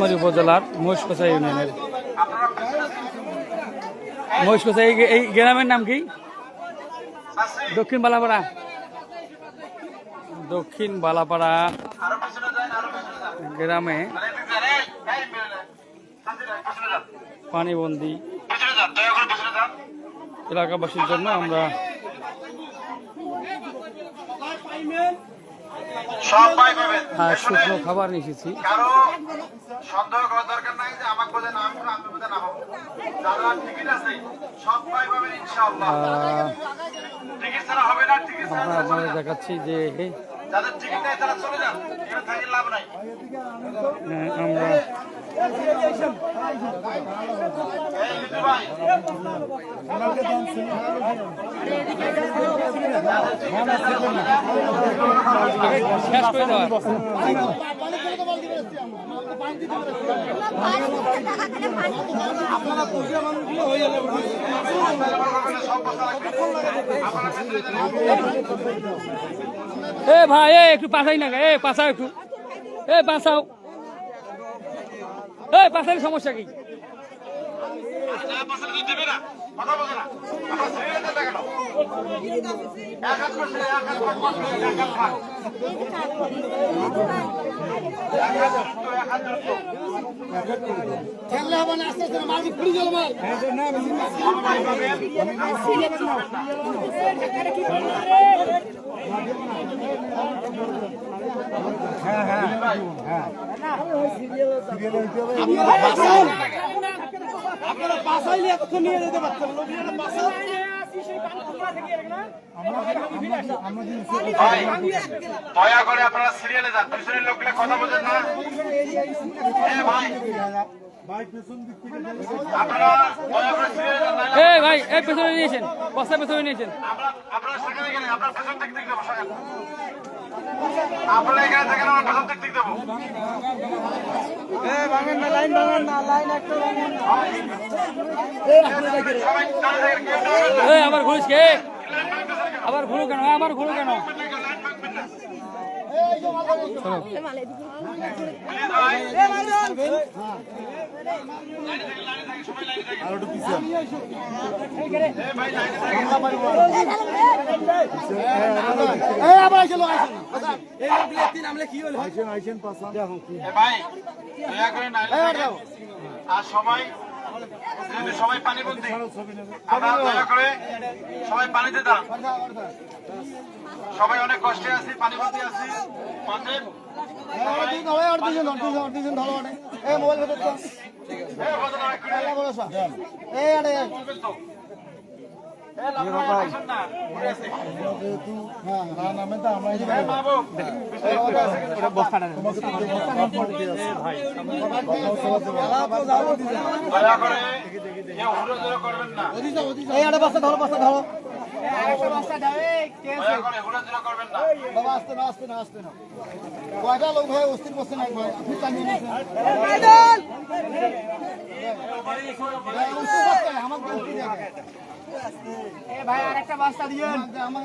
চাঁদমারি উপজেলার মহিষকোচা ইউনিয়নের। মহিষকোচা এই গ্রামের নাম কি? দক্ষিণ বালাপাড়া। দক্ষিণ বালাপাড়া গ্রামে পানিবন্দি এলাকাবাসীর জন্য আমরা শুকনো খাবার নিয়ে এসেছি। কারও সন্দেহ করার দরকার নাই যে আমার বোধে নাম করে আমি বোধে না পাবো যারা টিকিট আছে সবাই পাবেন ইনশাআল্লাহ। টিকিট ছাড়া হবে না টিকিট ছাড়া আমরা আপনাদের দেখাচ্ছি যে যাদের টিকিট নেই তারা চলে যান এখানে থাকি লাভ নাই। আহ, আমরা শেষ করে দেওয়া। এ ভাই, এ একটু পাশাই না এ পাশাও একটু। এ পাশাও। এ পাশার সমস্যা কি? যা পছন্দ দেবে না কথা বলছে না আমরা সিরিয়ালে দেন কেন এক হাত আপনারা বাসাইলে এতক্ষণ নিয়ে যেতে পারতেন লোকজনের বাসা ভাই দয়া করে আপনারা সিরিয়ালে যান পিছনের লোকগুলো কথা বোঝেন না। এ ভাই। আপনারা দয়া করে সিরিয়ালে যান ভাই এই পেছনে নিয়েছেন বস্তা পেছনে নিয়েছেন আপনারা সেখানে গেলে আপনার পেছন দিক দেবো সেখানে আপনারা এখানে থাকেন আমরা পেছন দিক দিক দেবো। সবাই দাঁড়িয়ে থাকেন কেউ দাঁড়াবেন না। এ আবার ঘুরিস কে? আবার ঘুরো কেন? আবার ঘুরো কেন? এ ভাই দয়া করে নাইলে আর সবাই সবাই পানি বন্দি আপনারা দয়া করে সবাই পানিতে দাঁড়ান সবাই অনেক কষ্টে আছি পানি বন্দি আছি অতএব সবাই এ বদনা করে বলবেন তো। এ করবেন না হুড়োধুরো করবেন না কয়টা লোক ভাই অস্থির বসে নাই ভাই আপনি টানিয়ে নিয়েছেন আমার ভাই আরেকটা বাস্তা দিয়েন আমার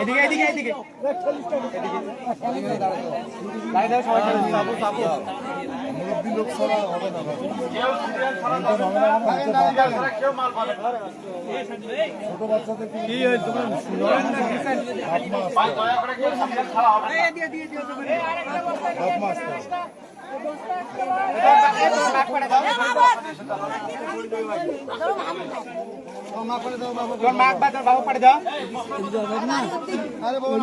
এদিকে এদিকে এদিকে। কেউ সিরিয়াল ছাড়া যাবেন ছাড়া হবে না। মা করে দাও বাবু তোর মাক বা তোর বাবু পাঠিয়ে দাও আরে বাবু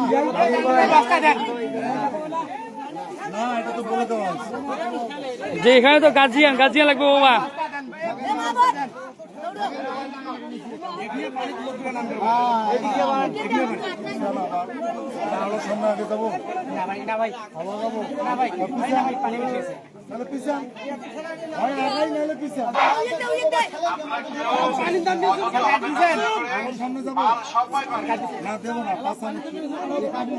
দেন যে এখানে তো গাজিয়ান গাজিয়ান লাগবে বাবা। না ভাই না ভাই না ভাই। ভাই না ভাই পানি বেশি আছে পানির দাম দিয়েছেন মাল সবাই পাবেন আপনারা দেখতে পাচ্ছেন যে আমরা পানি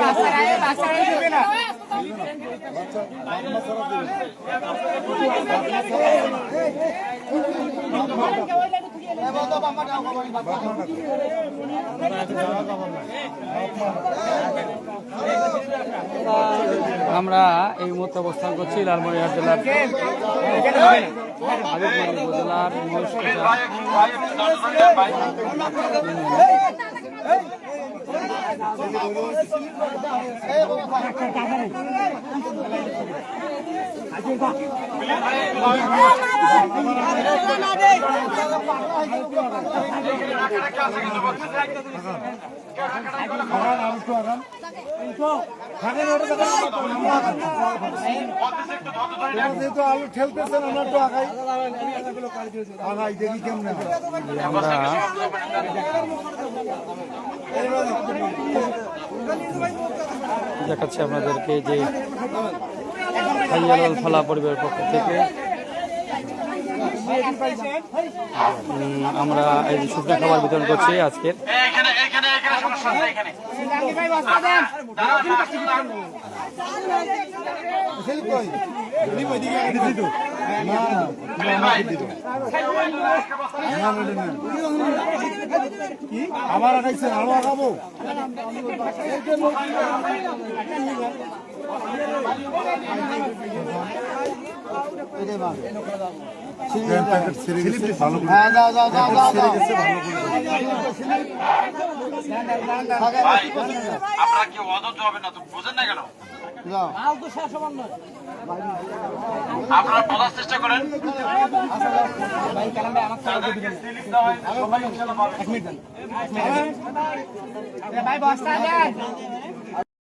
বাস্তা বাস্তা দিবে না আমরা এই মুহূর্তে অবস্থান করছি লালমনিরহাট জেলার হাবিবগঞ্জ উপজেলার যেহেতু আলু ঠেলতেছেন আমরা একটু আগাই আগাই দেখি কেমনে দেখাচ্ছি আপনাদেরকে যে হাইয়ালাল ফালা পরিবারের পক্ষ থেকে। আমরা এই যে শুকনো খাবার বিতরণ করছি আজকের আবার আগাইছেন আরও আগাবো আপনারা কি অধৈর্য হবেন না, তো বোঝেন না কেন? আপনারা বোঝার চেষ্টা করেন তাদেরকে স্লিপ